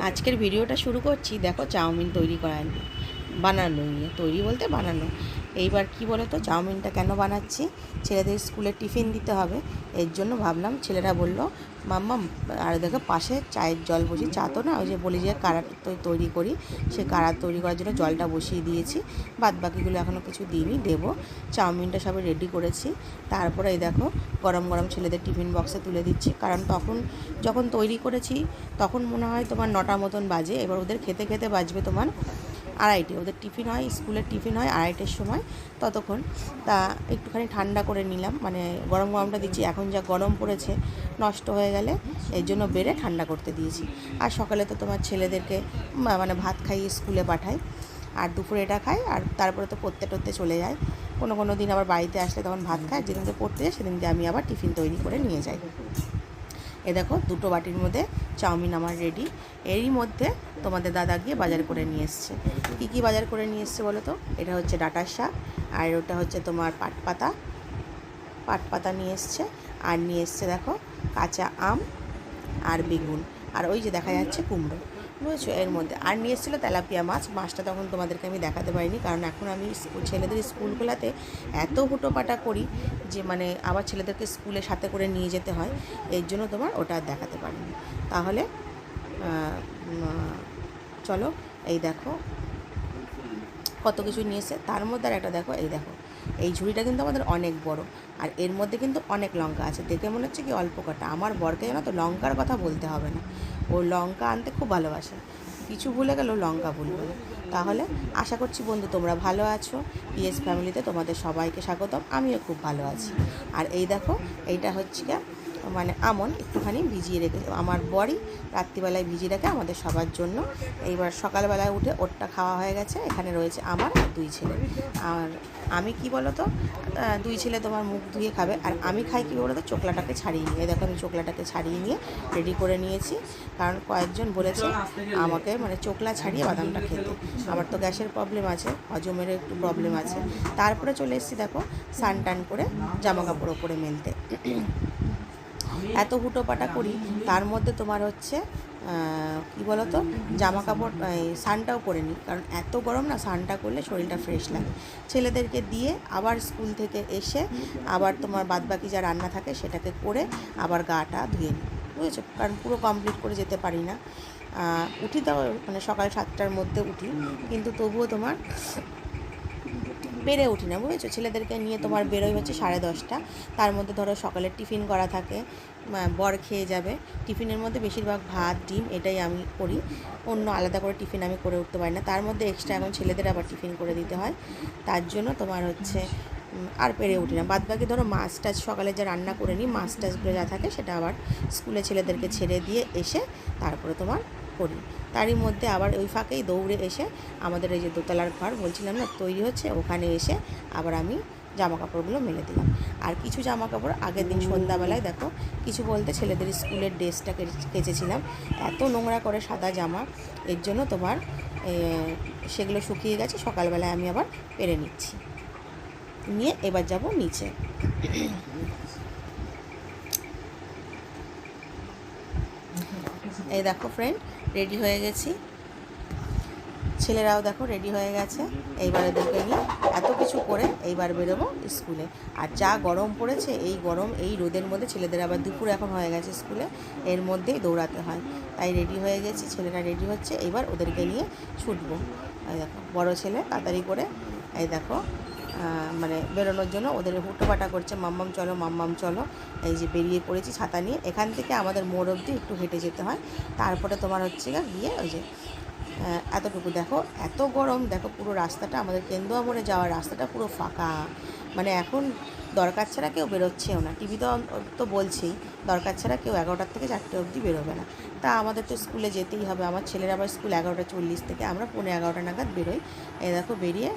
আজকের ভিডিওটা শুরু করছি দেখো চাউমিন তৈরি করা বানানো নিয়ে তৈরি বলতে বানানো। এইবার কি বলো তো চাউমিনটা কেন বানাচ্ছি? ছেলেদের স্কুলে টিফিন দিতে হবে। এর জন্য ভাবলাম ছেলেরা বলল, মাম্মা, আর দেখো পাশে চায়ের জল বসি চা তো না, ওই যে বলি যে কারা তৈরি করি, সে কারা তৈরি করার জন্য জলটা বসিয়ে দিয়েছি। বাদ বাকিগুলো এখনও কিছু দিইনি, দেবো। চাউমিনটা সবাই রেডি করেছি। তারপরে এই দেখো, গরম গরম ছেলেদের টিফিন বক্সে তুলে দিচ্ছি। কারণ তখন যখন তৈরি করেছি, তখন মনে হয় তোমার নটা মতন বাজে। এবার ওদের খেতে খেতে বাজবে তোমার আড়াইটে, ওদের টিফিন হয়, স্কুলের টিফিন হয় আড়াইটের সময়, ততক্ষণ। তা একটুখানি ঠান্ডা করে নিলাম মানে গরম গরমটা দিচ্ছি, এখন যা গরম পড়েছে, নষ্ট হয়ে গেলে এর জন্য বেড়ে ঠান্ডা করতে দিয়েছি। আর সকালে তো তোমার ছেলেদেরকে মানে ভাত খাইয়ে স্কুলে পাঠাই, আর দুপুরে এটা খাই, আর তারপরে তো পড়তে টরতে চলে যায়। কোনো কোনো দিন আবার বাড়িতে আসলে তখন ভাত খায়, যেদিনকে পড়তে যায়, সেদিনকে আমি আবার টিফিন তৈরি করে নিয়ে যাই। এ দেখো, দুটো বাটির মধ্যে চাউমিন আমার রেডি এরই মধ্যে তোমাদের দাদা গিয়ে বাজার করে নিয়ে এসছে। কী কী বাজার করে নিয়ে এসছে বলো তো? এটা হচ্ছে ডাটার শাক, আর ওটা হচ্ছে তোমার পাট পাতা। পাট পাতা নিয়ে এসছে, আর নিয়ে এসছে দেখো কাঁচা আম আর বেগুন। আর ওই যে দেখা যাচ্ছে কুমড়ো। বুঝেছ এর মধ্যে। আর নিয়ে এসেছিল তেলাপিয়া মাছ। মাছটা তখন তোমাদেরকে আমি দেখাতে পারিনি, কারণ এখন আমি ছেলেদের স্কুলগুলোতে এত হুটোপাটা করি যে মানে আবার ছেলেদেরকে স্কুলে সাথে করে নিয়ে যেতে হয়, এর জন্য তোমার ওটা আর দেখাতে পারিনি। তাহলে চলো, এই দেখো কত কিছু নিয়ে এসে তার মধ্যে আর একটা দেখো, এই দেখো, এই ঝুড়িটা কিন্তু আমাদের অনেক বড়, আর এর মধ্যে কিন্তু অনেক লঙ্কা আছে, দেখে মনে হচ্ছে কি অল্প কটা, আমার বরকে জানো তো লঙ্কার কথা বলতে হবে না, ও লঙ্কা আনতে খুব ভালোবাসে, কিছু ভুলে গেলেও লঙ্কা ভুলবে না তাহলে আশা করছি বন্ধু তোমরা ভালো আছো পিএস ফ্যামিলিতে তোমাদের সবাইকে স্বাগতম, আমিও খুব ভালো আছি, আর এই দেখো, এইটা হচ্ছে মানে আমন একটুখানি ভিজিয়ে রেখে আমার বরই রাত্রিবেলায় ভিজিয়ে রেখে আমাদের সবার জন্য। এইবার সকালবেলায় উঠে ওরটা খাওয়া হয়ে গেছে, এখানে রয়েছে আমার আর দুই ছেলে। আর আমি কি বলো তো দুই ছেলে তোমার মুখ ধুয়ে খাবে। আর আমি খাই কী বলো তো চোকলাটাকে ছাড়িয়ে নিয়ে। দেখো আমি চোকলাটাকে ছাড়িয়ে নিয়ে রেডি করে নিয়েছি। কারণ কয়েকজন বলেছে আমাকে মানে চোকলা ছাড়িয়ে বাদামটা খেতে। আমার তো গ্যাসের প্রবলেম আছে, হজমেরও একটু প্রবলেম আছে। তারপরে চলে এসেছি দেখো সান টান করে জামা কাপড় ওপরে মেলতে। এত হুটোপাটা করি তার মধ্যে তোমার হচ্ছে কি বলতো জামা কাপড় এই, স্নানটাও করে নিই। কারণ এত গরম না স্নানটা করলে শরীরটা ফ্রেশ লাগে। ছেলেদেরকে দিয়ে আবার স্কুল থেকে এসে আবার তোমার বাদবাকি যা রান্না থাকে সেটাকে করে আবার গাটা ধুয়ে নিই। বুঝেছ? কারণ পুরো কমপ্লিট করে যেতে পারি না। উঠি তো মানে সকাল সাতটার মধ্যে উঠি। কিন্তু তবুও তোমার বেড়ে উঠি না বুঝেছ ছেলেদেরকে নিয়ে তোমার বেরোই হচ্ছে সাড়ে দশটা। তার মধ্যে ধরো সকালে টিফিন করা থাকে বর খেয়ে যাবে। টিফিনের মধ্যে বেশিরভাগ ভাত, ডিম, এটাই আমি করি। অন্য আলাদা করে টিফিন আমি করে উঠতে পারি না। তার মধ্যে এক্সট্রা এখন ছেলেদের আবার টিফিন করে দিতে হয়। তার জন্য তোমার হচ্ছে আর পেরে উঠি না। বাদ বাকি ধরো মাছ টাছ সকালে যা রান্না করে নিই মাছ টাছগুলো যা থাকে সেটা আবার স্কুলে ছেলেদেরকে ছেড়ে দিয়ে এসে তারপরে তোমার করি। তারই মধ্যে আবার ওই ফাঁকেই দৌড়ে এসে আমাদের এই যে দোতলার ঘর বলছিলাম না, তৈরি হচ্ছে, ওখানে এসে আবার আমি জামা কাপড়গুলো মেলে দিলাম। আর কিছু জামা কাপড় আগের দিন সন্ধ্যাবেলায় দেখো, কিছু বলতে ছেলেদের স্কুলের ড্রেসটা কেচেছিলাম। এত নোংরা করে সাদা জামা, এর জন্য তোমার সেগুলো শুকিয়ে গেছে, সকালবেলায় আমি আবার পেরে নিচ্ছি। নিয়ে এবার যাব নিচে। এই দেখো ফ্রেন্ড রেডি হয়ে গেছি। ছেলেরাও দেখো রেডি হয়ে গেছে। এইবার এদেরকে নিয়ে এত কিছু করে এইবার বেরোবো স্কুলে। আর যা গরম পড়েছে, এই গরম, এই রোদের মধ্যে ছেলেদের আবার দুপুর এখন হয়ে গেছে স্কুলে, এর মধ্যেই দৌড়াতে হয়। তাই রেডি হয়ে গেছি, ছেলেরা রেডি হচ্ছে এবার ওদেরকে নিয়ে ছুটবো। এই দেখো, বড় ছেলে, তাড়াতাড়ি করে, এই দেখো মানে বেরোনোর জন্য ওদের হুটোপাটা করছে মাম্মাম চলো মাম্মাম চলো। এই যে বেরিয়ে পড়েছি ছাতা নিয়ে। এখান থেকে আমাদের মোড় অবধি একটু হেঁটে যেতে হয়। তারপরে তোমার হচ্ছে গিয়ে ওই যে এতটুকু। দেখো, এত গরম, দেখো পুরো রাস্তাটা, আমাদের কেন্দুয়া মোড়ে যাওয়ার রাস্তাটা পুরো ফাঁকা। মানে এখন দরকার ছাড়া কেউ বেরোচ্ছেও না। টিভি তো তো বলছেই, দরকার ছাড়া কেউ এগারোটার থেকে চারটে অবধি বেরোবে না। তা আমাদের তো স্কুলে যেতেই হবে। আমার ছেলের আবার স্কুল এগারোটা চল্লিশ থেকে, আমরা পৌনে এগারোটা নাগাদ বেরোই। এই দেখো, বেরিয়ে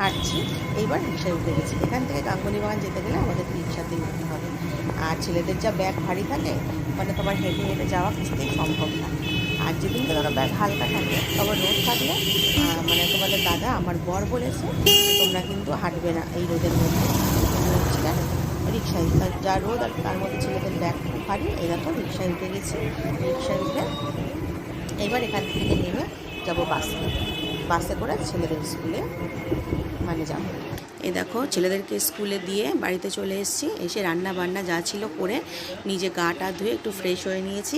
হাঁটছি, এইবার রিক্সায় উঠে গেছি। এখান থেকে গাঙ্গুলি বাগান যেতে গেলে আমাদের রিক্সাতেই উঠতে হবে আর ছেলেদের যা ব্যাগ ভারী থাকে মানে তোমার হেঁটে হেঁটে যাওয়া কিছুতেই সম্ভব না। আর যেদিনকে ধরো ব্যাগ হালকা থাকে তবে রোদ থাকলে মানে তোমাদের দাদা আমার বর বলেছে তোমরা কিন্তু হাঁটবে না এই রোদের মধ্যে। রিক্সায় যা রোদ আর তার মধ্যে ছেলেদের ব্যাগ ভারী দেখো রিক্সায় উঠে গেছি। রিক্সায় উঠে এবার এখান থেকে নেমে যাব বাসে। বাসে করে ছেলেদের স্কুলে মানে যাব এই দেখো, ছেলেদেরকে স্কুলে দিয়ে বাড়িতে চলে এসেছি। এসে রান্না বান্না যা ছিল করে নিজে গা টা ধুয়ে একটু ফ্রেশ হয়ে নিয়েছি।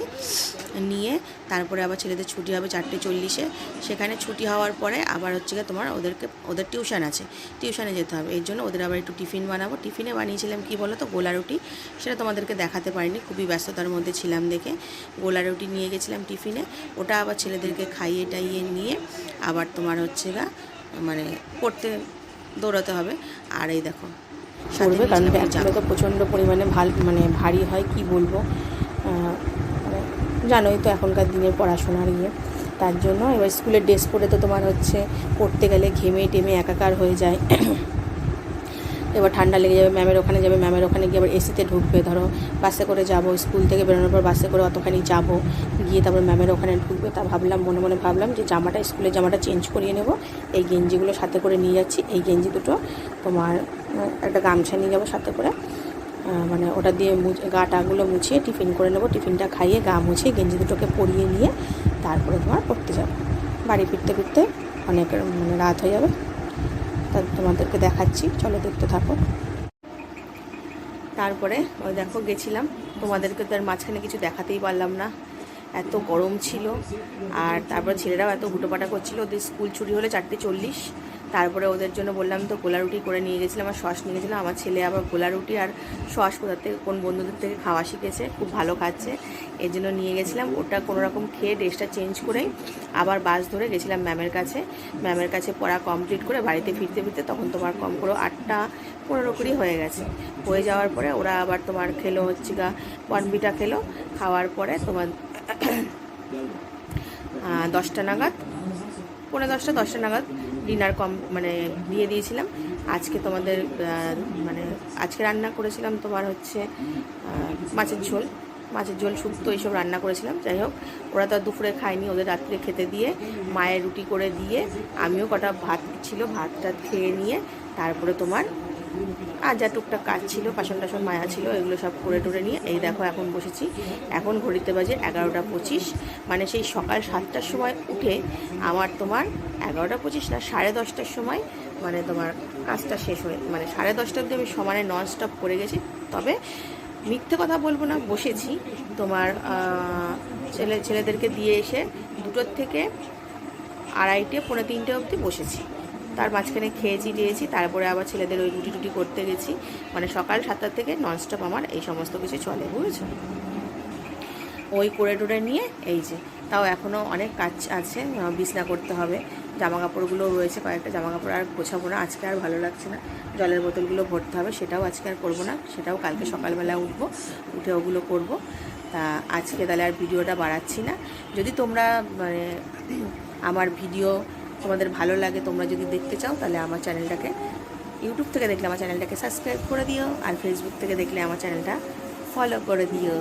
নিয়ে তারপরে আবার ছেলেদের ছুটি হবে চারটে চল্লিশে। সেখানে ছুটি হওয়ার পরে আবার হচ্ছে গিয়ে তোমার ওদেরকে, ওদের টিউশন আছে। টিউশনে যেতে হবে। এর জন্য ওদের আবার একটু টিফিন বানাবো। টিফিনে বানিয়েছিলাম কি বলো তো গোলা রুটি। সেটা তোমাদেরকে দেখাতে পারিনি। খুবই ব্যস্ততার মধ্যে ছিলাম দেখে। গোলা রুটি নিয়ে গেছিলাম টিফিনে ওটা আবার ছেলেদেরকে খাইয়ে টাইয়ে নিয়ে আবার তোমার হচ্ছে গা মানে পড়তে দৌড়াতে হবে। আর এই দেখো পড়বে কারণ ব্যাগগুলো তো প্রচণ্ড পরিমাণে ভালো মানে ভারী হয় কি বলব? জানোই তো এখনকার দিনের পড়াশোনার ইয়ে। তার জন্য এবার স্কুলের ড্রেস পরে তো তোমার হচ্ছে পড়তে গেলে ঘেমে টেমে একাকার হয়ে যায়। এবার ঠান্ডা লেগে যাবে ম্যামের ওখানে যাবে ম্যামের ওখানে গিয়ে আবার এসিতে ঢুকবে, ধরো বাসে করে যাব স্কুল থেকে বেরোনোর পর বাসে করে অতখানি যাব, গিয়ে তারপর ম্যামের ওখানে ঢুকবে, তা ভাবলাম, মনে মনে ভাবলাম যে জামাটা স্কুলের জামাটা চেঞ্জ করিয়ে নেব, এই গেঞ্জিগুলো সাথে করে নিয়ে যাচ্ছি, এই গেঞ্জি দুটো তোমার একটা গামছা নিয়ে যাব সাথে করে মানে ওটা দিয়ে গা টাগুলো মুছিয়ে টিফিন করে নেব, টিফিনটা খাইয়ে গা মুছিয়ে গেঞ্জি দুটোকে পরিয়ে নিয়ে তারপরে তোমার পড়তে যাব। বাড়ি ফিরতে ফিরতে অনেক মানে রাত হয়ে যাবে। তা তোমাদেরকে দেখাচ্ছি। চলো দেখতে থাকো। তারপরে, ওই দেখো, গেছিলাম। তোমাদেরকে তো আর মাঝখানে কিছু দেখাতেই পারলাম না। এত গরম ছিল। আর তারপর ছেলেরাও এত হুটোপাটা করছিল। ওদের স্কুল ছুটি হলে চারটে চল্লিশ। তারপরে ওদের জন্য বললাম তো গোলা রুটি করে নিয়ে গেছিলাম আর সস নিয়ে গেছিলাম। আমার ছেলে আবার গোলা রুটি আর সস কোথার থেকে, কোন বন্ধুদের থেকে খাওয়া শিখেছে, খুব ভালো খাচ্ছে। এর জন্য নিয়ে গেছিলাম। ওটা কোনো রকম খেয়ে ড্রেসটা চেঞ্জ করেই আবার বাস ধরে গেছিলাম ম্যামের কাছে। ম্যামের কাছে পড়া কমপ্লিট করে বাড়িতে ফিরতে ফিরতে তখন তোমার কম করে আটটা পনেরো কুড়ি হয়ে গেছে। হয়ে যাওয়ার পরে ওরা আবার তোমার খেলো হচ্ছে গা বনবিটা খেলো। খাওয়ার পরে তোমার দশটা নাগাদ পনেরো দশটা দশটা নাগাদ ডিনার কম মানে দিয়ে দিয়েছিলাম। আজকে তোমাদের মানে আজকে রান্না করেছিলাম তোমার হচ্ছে মাছের ঝোল। মাছের ঝোল, শুক্তো এইসব রান্না করেছিলাম, যাই হোক। ওরা তো দুপুরে খায়নি, ওদের রাত্রে খেতে দিয়ে, মায়ের রুটি করে দিয়ে, আমিও কটা ভাত ছিল, ভাতটা খেয়ে নিয়ে, তারপরে তোমার আর যা টুকটাক কাজ ছিল, বাসন টাসন মায়া ছিল, এগুলো সব করে টরে নিয়ে এই দেখো এখন বসেছি। এখন ঘড়িতে বাজে এগারোটা পঁচিশ। মানে সেই সকাল সাতটার সময় উঠে আমার তোমার এগারোটা পঁচিশ না, সাড়ে দশটার সময় মানে তোমার কাজটা শেষ হয়ে মানে সাড়ে দশটা অবধি আমি সমানে নন স্টপ করে গেছি। তবে মিথ্যে কথা বলব না, বসেছি। তোমার ছেলে, ছেলেদেরকে দিয়ে এসে দুটোর থেকে আড়াইটে, পৌনে তিনটে অবধি বসেছি। তার মাঝখানে খেয়েছি দিয়েছি তারপরে আবার ছেলেদের ওই রুটি টুটি করতে গেছি। মানে সকাল সাতটা থেকে ননস্টপ আমার এই সমস্ত কিছু চলে, বুঝেছ? ওই করে টোরে নিয়ে এই যে, তাও এখনও অনেক কাজ আছে বিছনা করতে হবে। জামা কাপড়গুলো রয়েছে, কয়েকটা জামা কাপড় আর গোছাবো না, আজকে আর ভালো লাগছে না। জলের বোতলগুলো ভরতে হবে, সেটাও আজকে আর করব না, সেটাও কালকে সকালবেলা উঠবো, উঠে ওগুলো করব। তা আজকে তাহলে আর ভিডিওটা বাড়াচ্ছি না। যদি তোমরা মানে আমার ভিডিও তোমাদের ভালো লাগে, তোমরা যদি দেখতে চাও, তাহলে আমার চ্যানেলটাকে, ইউটিউব থেকে দেখলে আমার চ্যানেলটাকে সাবস্ক্রাইব করে দিও, আর ফেসবুক থেকে দেখলে আমার চ্যানেলটা ফলো করে দিও।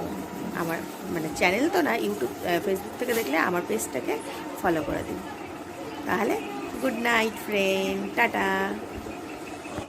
আমার মানে চ্যানেল তো না, ইউটিউব ফেসবুক থেকে দেখলে আমার পেজটাকে ফলো করে দিও। তাহলে গুড নাইট ফ্রেন্ড টাটা।